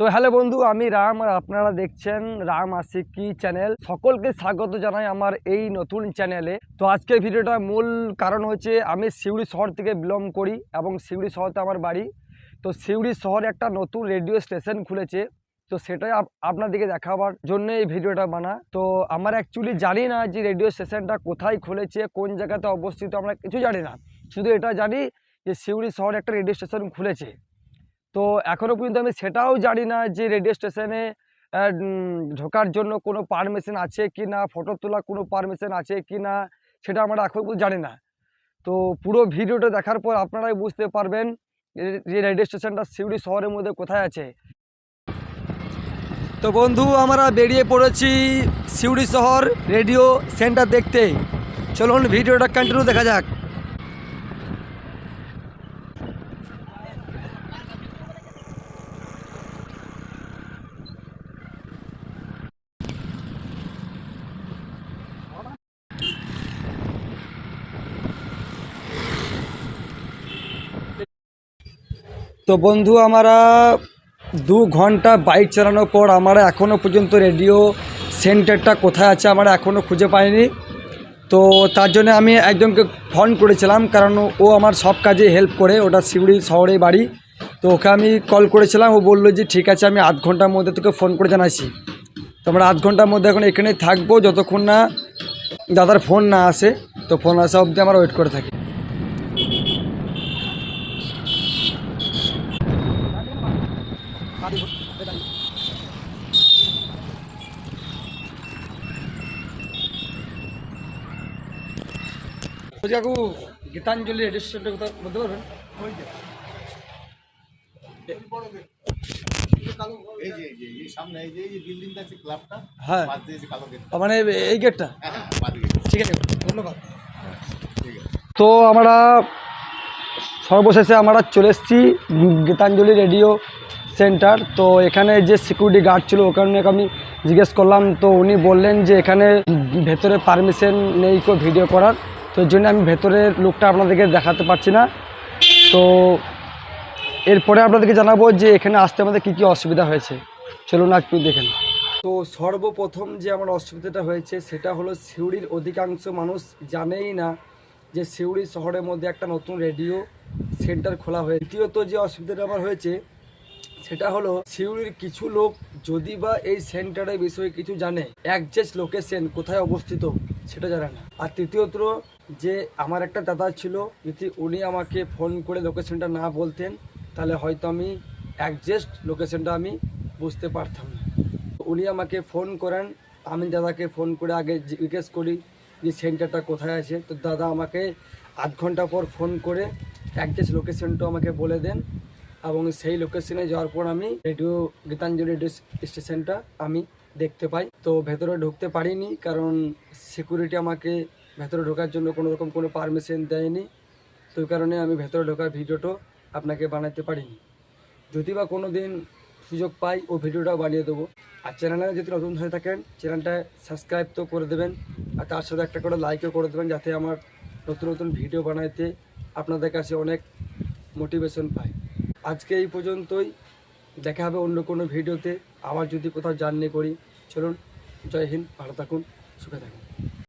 তো হ্যালো বন্ধু, আমি রাম আর আপনারা দেখছেন রাম আশিকি চ্যানেল। সকলকে স্বাগত জানাই আমার এই নতুন চ্যানেলে। তো আজকের ভিডিওটা মূল কারণ হচ্ছে আমি সিউড়ি শহর থেকে বিলং করি এবং সিউড়ি শহরতে আমার বাড়ি। তো সিউড়ি শহরে একটা নতুন রেডিও স্টেশন খুলেছে, তো সেটাই আপনাদেরকে দেখাবার জন্য এই ভিডিওটা বানা। তো আমার অ্যাকচুয়ালি জানি না যে রেডিও স্টেশনটা কোথায় খুলেছে, কোন জায়গাতে অবস্থিত, আমরা কিছু জানি না। শুধু এটা জানি যে সিউড়ি শহরে একটা রেডিও স্টেশন খুলেছে। তো এখনও পর্যন্ত আমি সেটাও জানি না যে রেডিও স্টেশনে ঢোকার জন্য কোনো পারমিশন আছে কি না ফটো তোলা কোনো পারমিশন আছে কি না সেটা আমরা এখন পর্যন্ত জানি না। তো পুরো ভিডিওটা দেখার পর আপনারাই বুঝতে পারবেন যে- রেডিও স্টেশনটা সিউড়ি শহরের মধ্যে কোথায় আছে। তো বন্ধু, আমরা বেরিয়ে পড়েছি সিউড়ি শহর রেডিও সেন্টার দেখতে। চলুন ভিডিওটা কন্টিনিউ দেখা যাক। তো বন্ধু, আমরা দু ঘণ্টা বাইক চালানোর পর আমরা এখনও পর্যন্ত রেডিও সেন্টারটা কোথায় আছে আমরা এখনও খুঁজে পাইনি। তো তার জন্য আমি একজনকে ফোন করেছিলাম, কারণ ও আমার সব কাজে হেল্প করে, ওটা শিউড়ি শহরে বাড়ি। তো ওকে আমি কল করেছিলাম, ও বলল যে, ঠিক আছে, আমি আধ ঘণ্টার মধ্যে তোকে ফোন করে জানাচ্ছি। তো আমরা আধ ঘণ্টার মধ্যে এখন এখানে থাকব, যতক্ষণ না দাদার ফোন না আসে, তো ফোন আসা অবধি আমরা ওয়েট করে থাকি বলছি কাকু গীতাঞ্জলি রেডিও স্টেশনটা কোথাও বলতে পারবেন এই যে এই যে এই সামনে এই যে এই যে বিল্ডিংটা আছে ক্লাবটা হ্যাঁ। পাশ দিয়ে যে কালো গেট তার মানে এই গেটটা হ্যাঁ হ্যাঁ ঠিক আছে ধন্যবাদ। তো আমরা সর্বশেষে আমরা চলে এসেছি গীতাঞ্জলি রেডিও সেন্টার। তো এখানে যে সিকিউরিটি গার্ড ছিল ওখানে আমি জিজ্ঞেস করলাম। তো উনি বললেন যে এখানে ভেতরে পারমিশন নেই কেউ ভিডিও করার। তো জন্য আমি ভেতরের লুকটা আপনাদেরকে দেখাতে পারছি না। তো এরপরে আপনাদেরকে জানাব যে এখানে আসতে আমাদের কী কী অসুবিধা হয়েছে। চলুন একটু দেখেন। তো সর্বপ্রথম যে আমার অসুবিধাটা হয়েছে, সেটা হলো সিউড়ির অধিকাংশ মানুষ জানেই না যে সিউড়ি শহরের মধ্যে একটা নতুন রেডিও সেন্টার খোলা হয়েছে। দ্বিতীয়ত যে অসুবিধাটা আমার হয়েছে সেটা হলো, সিউড়ির কিছু লোক যদি বা এই সেন্টারের বিষয়ে কিছু জানে একজেস্ট লোকেশন কোথায় অবস্থিত সেটা জানে না। আর তৃতীয়ত, যে আমার একটা দাদা ছিল, যদি উনি আমাকে ফোন করে লোকেশনটা না বলতেন, তাহলে হয়তো আমি একজেস্ট লোকেশনটা আমি বুঝতে পারতাম না। উনি আমাকে ফোন করেন, আমি দাদাকে ফোন করে আগে জিজ্ঞেস করি যে সেন্টারটা কোথায় আছে। তো দাদা আমাকে আধ ঘণ্টা পর ফোন করে একজেস্ট লোকেশনটা আমাকে বলে দেন। এবং সেই লোকেশনে যাওয়ার পর আমি রেডিও গীতাঞ্জলি রেডিও স্টেশনটা আমি দেখতে পাই। তো ভেতরে ঢুকতে পারিনি কারণ সিকিউরিটি আমাকে ভেতরে ঢোকার জন্য কোনো রকম কোনো পারমিশন দেয়নি। তো কারণে আমি ভেতরে ঢোকার ভিডিওটা আপনাকে বানাতে পারিনি। যদি বা কোনো দিন সুযোগ পাই, ও ভিডিওটাও বানিয়ে দেবো। আর চ্যানেলে যদি নতুন হয়ে থাকেন চ্যানেলটা সাবস্ক্রাইব তো করে দেবেন। আর তার সাথে একটা করে লাইকও করে দেবেন, যাতে আমার নতুন নতুন ভিডিও বানাইতে আপনাদের কাছে অনেক মোটিভেশন পাই আজকে এই পর্যন্তই। দেখা হবে অন্য কোনো ভিডিওতে। আবার যদি কোথাও জার্নি করি, চলুন, জয় হিন্দ, ভালো থাকুন, সুখে থাকুন।